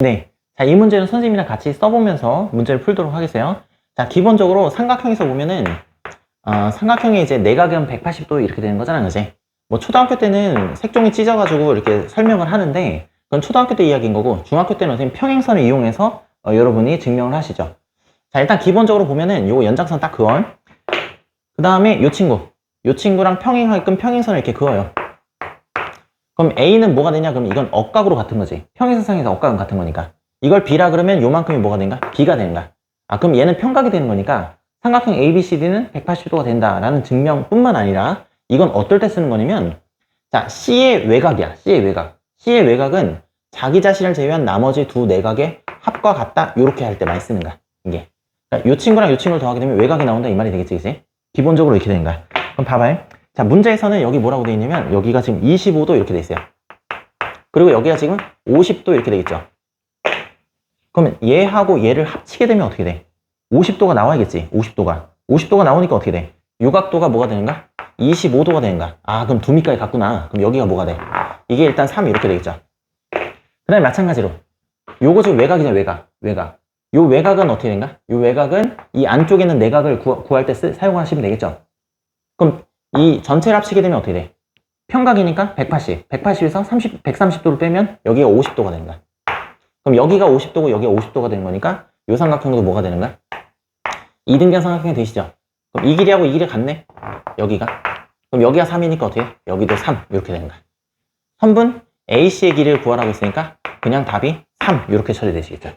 네. 자, 이 문제는 선생님이랑 같이 써보면서 문제를 풀도록 하겠어요. 자, 기본적으로 삼각형에서 보면은, 어, 삼각형에 이제 내각은 180도 이렇게 되는 거잖아, 그지? 뭐, 초등학교 때는 색종이 찢어가지고 이렇게 설명을 하는데, 그건 초등학교 때 이야기인 거고, 중학교 때는 선생님 평행선을 이용해서 어, 여러분이 증명을 하시죠. 자, 일단 기본적으로 보면은 요거 연장선 딱 그어. 그 다음에 요 친구. 요 친구랑 평행하게끔 평행선을 이렇게 그어요. 그럼 A는 뭐가 되냐? 그럼 이건 억각으로 같은 거지. 평행선상에서 억각은 같은 거니까. 이걸 B라 그러면 요만큼이 뭐가 된가? B가 되는 거야. 아, 그럼 얘는 평각이 되는 거니까 삼각형 ABCD는 180도가 된다라는 증명뿐만 아니라 이건 어떨 때 쓰는 거냐면 자, C의 외곽이야. C의 외곽. C의 외곽은 자기 자신을 제외한 나머지 두 내각의 합과 같다. 요렇게 할 때 많이 쓰는 거야. 이게. 그러니까 요 친구랑 요 친구를 더하게 되면 외곽이 나온다 이 말이 되겠지, 그지? 기본적으로 이렇게 되는 거야. 그럼 봐봐요. 자, 문제에서는 여기 뭐라고 되어 있냐면 여기가 지금 25도 이렇게 돼 있어요. 그리고 여기가 지금 50도 이렇게 되겠죠. 그러면 얘하고 얘를 합치게 되면 어떻게 돼? 50도가 나와야겠지. 50도가. 50도가 나오니까 어떻게 돼? 요각도가 뭐가 되는가? 25도가 되는가? 아, 그럼 두 밑까지 갔구나. 그럼 여기가 뭐가 돼? 이게 일단 3 이렇게 되겠죠. 그 다음에 마찬가지로 요거 지금 외곽이냐 외곽 외곽 요 외곽은 어떻게 된가? 요 외곽은 이 안쪽에 있는 내각을 구, 구할 때 쓰, 사용하시면 되겠죠. 그럼 이 전체를 합치게 되면 어떻게 돼? 평각이니까 180. 180에서 30, 130도를 빼면 여기가 50도가 된다. 그럼 여기가 50도고 여기가 50도가 되는 거니까 요 삼각형도 뭐가 되는가? 이등변 삼각형이 되시죠? 그럼 이 길이하고 이 길이 같네? 여기가. 그럼 여기가 3이니까 어떻게 해? 여기도 3. 이렇게 되는 거야. 선분 AC의 길이를 구하라고 했으니까 그냥 답이 3. 이렇게 처리되시겠죠?